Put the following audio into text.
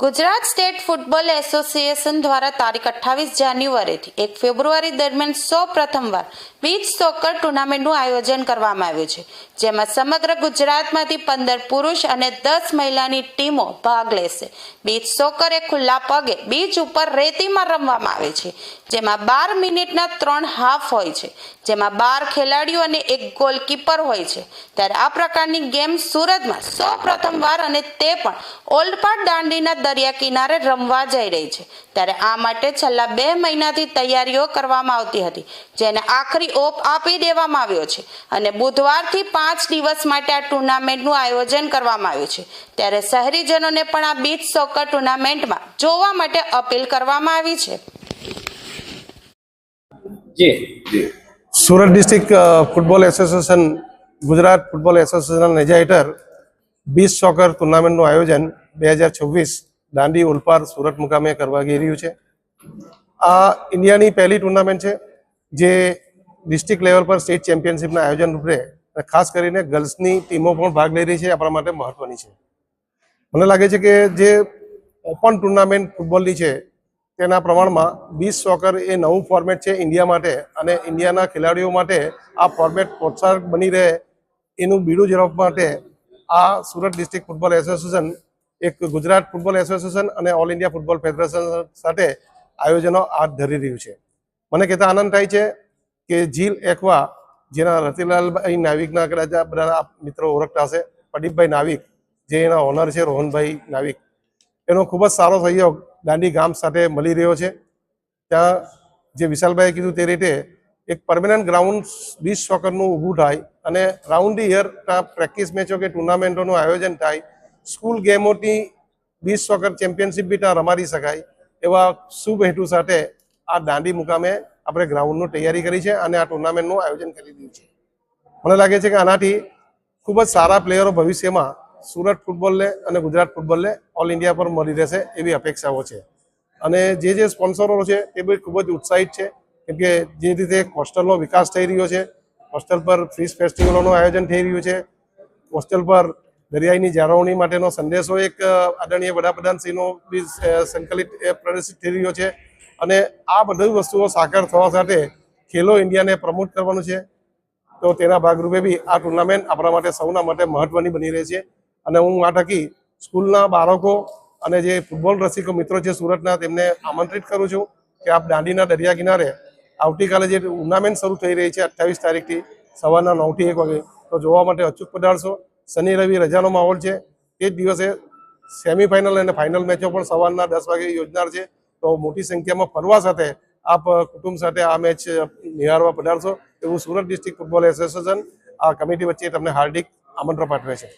Gujarat state football association દ્વારા તારીખ અઠ્ઠાવીસ જાન્યુઆરીથી એક ફેબ્રુઆરી દરમિયાન સૌ પ્રથમવાર બીચ સોકર ટુર્નામેન્ટનું આયોજન કરવામાં આવ્યું છે, જેમાં સમગ્ર ગુજરાતમાંથી પંદર પુરુષ અને દસ મહિલાની ટીમો ભાગ લેશે. બીચ સોકર એ ખુલ્લા પગે બીચ ઉપર રેતીમાં રમવામાં આવે છે, જેમાં બાર મિનિટના ત્રણ હાફ હોય છે, જેમાં બાર ખેલાડીઓ અને એક ગોલકીપર હોય છે. ત્યારે આ પ્રકારની ગેમ સુરતમાં સૌ પ્રથમવાર અને તે પણ ઓલ્ડપાડ દાંડીના દરિયા કિનારે રમવા જઈ રહી છે. ત્યારે આ માટે છેલ્લા બે મહિનાથી તૈયારીઓ કરવામાં આવતી હતી જેને આખરી ઓપ આપી દેવામાં આવ્યો છે અને બુધવારથી પાંચ દિવસ માટે આ ટુર્નામેન્ટનું આયોજન કરવામાં આવ્યું છે. ત્યારે શહેરીજનોને પણ આ બીચ સોકર ટુર્નામેન્ટમાં જોવા માટે અપીલ કરવામાં આવી છે. જી. Surat district football association Gujarat football association નેજા હેઠળ બીચ સોકર ટુર્નામેન્ટનું આયોજન બે હજાર છવ્વીસ દાંડી ઉલપાર સુરત મુકામે કરવા જઈ રહ્યું છે. આ ઇન્ડિયાની પહેલી ટુર્નામેન્ટ છે જે ડિસ્ટ્રિક્ટ લેવલ પર સ્ટેટ ચેમ્પિયનશિપના આયોજન રૂપે ખાસ કરીને ગર્લ્સની ટીમો પણ ભાગ લઈ રહી છે. આપણા માટે મહત્વની છે. મને લાગે છે કે જે ઓપન ટુર્નામેન્ટ ફૂટબોલની છે, તેના પ્રમાણમાં બીચ સોકર એ નવું ફોર્મેટ છે ઇન્ડિયા માટે અને ઇન્ડિયાના ખેલાડીઓ માટે આ ફોર્મેટ પ્રોત્સાહક બની રહે એનું બીડું ઝડપ માટે આ સુરત ડિસ્ટ્રિક્ટ ફૂટબોલ એસોસિએશન એક ગુજરાત ફૂટબોલ એસોસિએશન અને ઓલ ઇન્ડિયા ફૂટબોલ ફેડરેશન સાથે આયોજનો હાથ ધરી રહ્યું છે. મને કહેતા આનંદ થાય છે કે જીલ એકવા, જેના રતિલાલભાઈ નાવિકના કદાચ બધા મિત્રો ઓળખતા હશે, પ્રદીપભાઈ નાવિક, જે એના ઓનર છે રોહનભાઈ નાવિક. એનો ખૂબ જ સારો સહયોગ દાંડી ગામ સાથે મળી રહ્યો છે. ત્યાં જે વિશાલભાઈએ કીધું તે રીતે એક પરમેનન્ટ ગ્રાઉન્ડ વીસ સોકરનું ઊભું થાય અને રાઉન્ડ યર પ્રેક્ટિસ મેચો કે ટુર્નામેન્ટોનું આયોજન થાય સ્કૂલ ગેમોની બીચ સોકર ચેમ્પિયનશિપ બી ત્યાં રમાડી શકાય એવા શુભ હેતુ સાથે આ દાંડી મુકામે આપણે ગ્રાઉન્ડનું તૈયારી કરી છે અને આ ટુર્નામેન્ટનું આયોજન કરી દીધું છે. મને લાગે છે કે આનાથી ખૂબ જ સારા પ્લેયરો ભવિષ્યમાં સુરત ફૂટબોલને અને ગુજરાત ફૂટબોલને ઓલ ઇન્ડિયા પર મળી રહેશે એવી અપેક્ષાઓ છે. અને જે જે સ્પોન્સરો છે તે બી ખૂબ જ ઉત્સાહિત છે. કેમ કે જે રીતે હોસ્ટેલનો વિકાસ થઈ રહ્યો છે, હોસ્ટેલ પર ફીસ ફેસ્ટિવલોનું આયોજન થઈ રહ્યું છે, હોસ્ટેલ પર દરિયાઈની જાળવણી માટેનો સંદેશો એક આદરણીય વડાપ્રધાનશ્રીનો બી સંકલિત પ્રદર્શિત થઈ રહ્યો છે. અને આ બધી વસ્તુઓ સાકાર થવા સાથે ખેલો ઇન્ડિયાને પ્રમોટ કરવાનું છે. તો તેના ભાગરૂપે બી આ ટુર્નામેન્ટ આપણા માટે સૌના માટે મહત્વની બની રહી છે. અને હું આ થકી સ્કૂલના બાળકો અને જે ફૂટબોલ રસિકો મિત્રો છે સુરતના તેમને આમંત્રિત કરું છું કે આપ દાંડીના દરિયા કિનારે આવતીકાલે જે ટુર્નામેન્ટ શરૂ થઈ રહી છે અઠ્ઠાવીસ તારીખથી સવારના નવથી એક વાગે તો જોવા માટે અચૂક પધારશો. શનિ, રવિ રજાનો માહોલ છે. તે જ દિવસે સેમીફાઇનલ અને ફાઇનલ મેચો પણ સવારના દસ વાગે યોજનાર છે. તો મોટી સંખ્યામાં ફરવા સાથે આપ કુટુંબ સાથે આ મેચ નિહાળવા પધારશો. એવું સુરત ડિસ્ટ્રિક્ટ ફૂટબોલ એસોસિએશન આ કમિટી વચ્ચે તમને હાર્દિક આમંત્રણ પાઠવે છે.